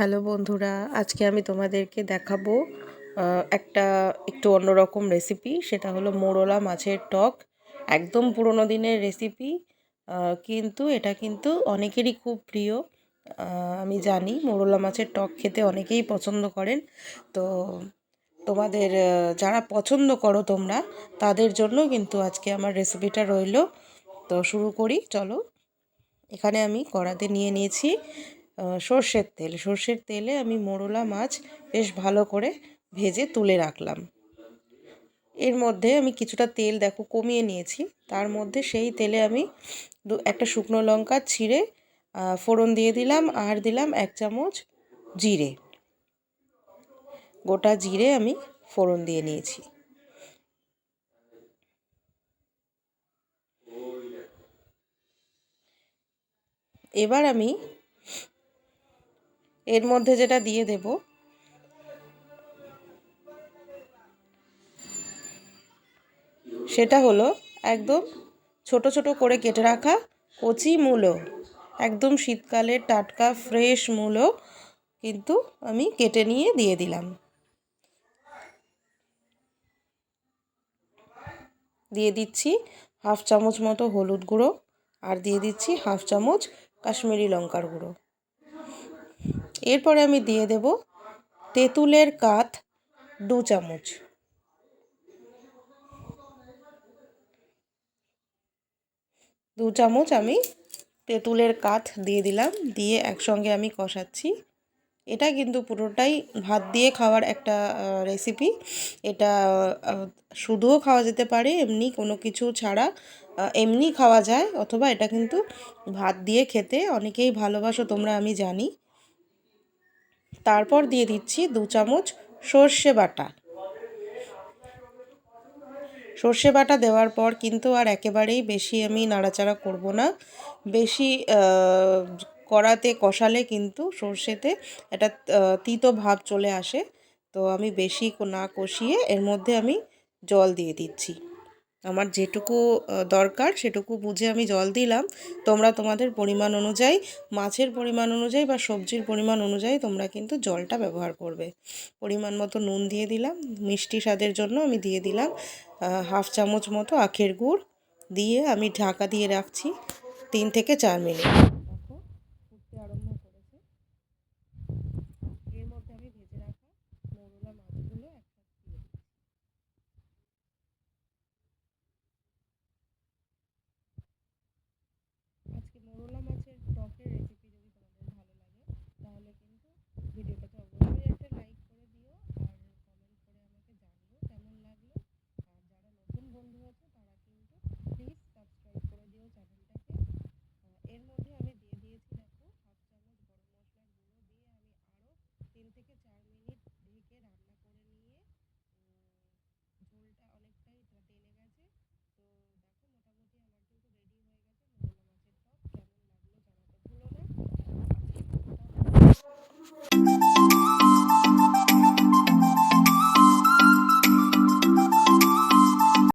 Hello বন্ধুরা, আজকে আমি তোমাদেরকে দেখাবো একটা একটু অন্যরকম রেসিপি সেটা হলো মোরলা মাছের টক। একদম পুরোনো দিনের রেসিপি কিন্তু এটা কিন্তু অনেকেরই খুব প্রিয়। আমি জানি মোরলা মাছের টক খেতে অনেকেই পছন্দ করেন। তো তোমাদের যারা পছন্দ করো তোমরা, তাদের জন্য কিন্তু আজকে আমার রেসিপিটা রইল। তো শুরু করি, চলো। এখানে আমি কড়াতে নিয়ে নিয়েছি সর্ষের তেল। সর্ষের তেলে আমি মোরলা মাছ বেশ ভালো করে ভেজে তুলে রাখলাম। এর মধ্যে আমি কিছুটা তেল দেখো কমিয়ে নিয়েছি। তার মধ্যে সেই তেলে আমি দু, একটা শুকনো লঙ্কা ছিঁড়ে ফোড়ন দিয়ে দিলাম, আর দিলাম এক চামচ জিরে। গোটা জিরে আমি ফোড়ন দিয়ে নিয়েছি। এবার আমি এর মধ্যে যেটা দিয়ে দেব, সেটা হলো একদম ছোট ছোট করে কেটে রাখা কচি মূলো। একদম শীতকালের টাটকা ফ্রেশ মূলো কিন্তু আমি কেটে নিয়ে দিয়ে দিলাম। দিয়ে দিচ্ছি হাফ চামচ মতো হলুদ গুঁড়ো আর দিয়ে দিচ্ছি হাফ চামচ কাশ্মীরি লঙ্কার গুঁড়ো। এরপরে আমি দিয়ে দেব তেঁতুলের কাঠ দু চামচ। দু চামচ আমি তেঁতুলের কাঠ দিয়ে দিলাম, দিয়ে একসঙ্গে আমি কষাচ্ছি। এটা কিন্তু পুরোটাই ভাত দিয়ে খাওয়ার একটা রেসিপি এটা শুধুও খাওয়া যেতে পারে, এমনি কোনো কিছু ছাড়া এমনি খাওয়া যায়, অথবা এটা কিন্তু ভাত দিয়ে খেতে অনেকেই ভালোবাসো, তোমরা আমি জানি। তারপর দিয়ে দিচ্ছি দু চামচ সর্ষে বাটা। সর্ষে বাটা দেওয়ার পর কিন্তু আর একেবারেই বেশি আমি নাড়াচাড়া করব না। বেশি কড়াতে কষালে কিন্তু সর্ষেতে একটা তিতো ভাব চলে আসে। তো আমি বেশি না কষিয়ে এর মধ্যে আমি জল দিয়ে দিচ্ছি। আমার যেটুকু দরকার সেটুকু বুঝে আমি জল দিলাম। তোমরা তোমাদের পরিমাণ অনুযায়ী, মাছের পরিমাণ অনুযায়ী বা সবজির পরিমাণ অনুযায়ী তোমরা কিন্তু জলটা ব্যবহার করবে। পরিমাণ মতো নুন দিয়ে দিলাম, মিষ্টি স্বাদের জন্য আমি দিয়ে দিলাম হাফ চামচ মতো আখের গুড় দিয়ে আমি ঢাকা দিয়ে রাখছি তিন থেকে চার মিনিট।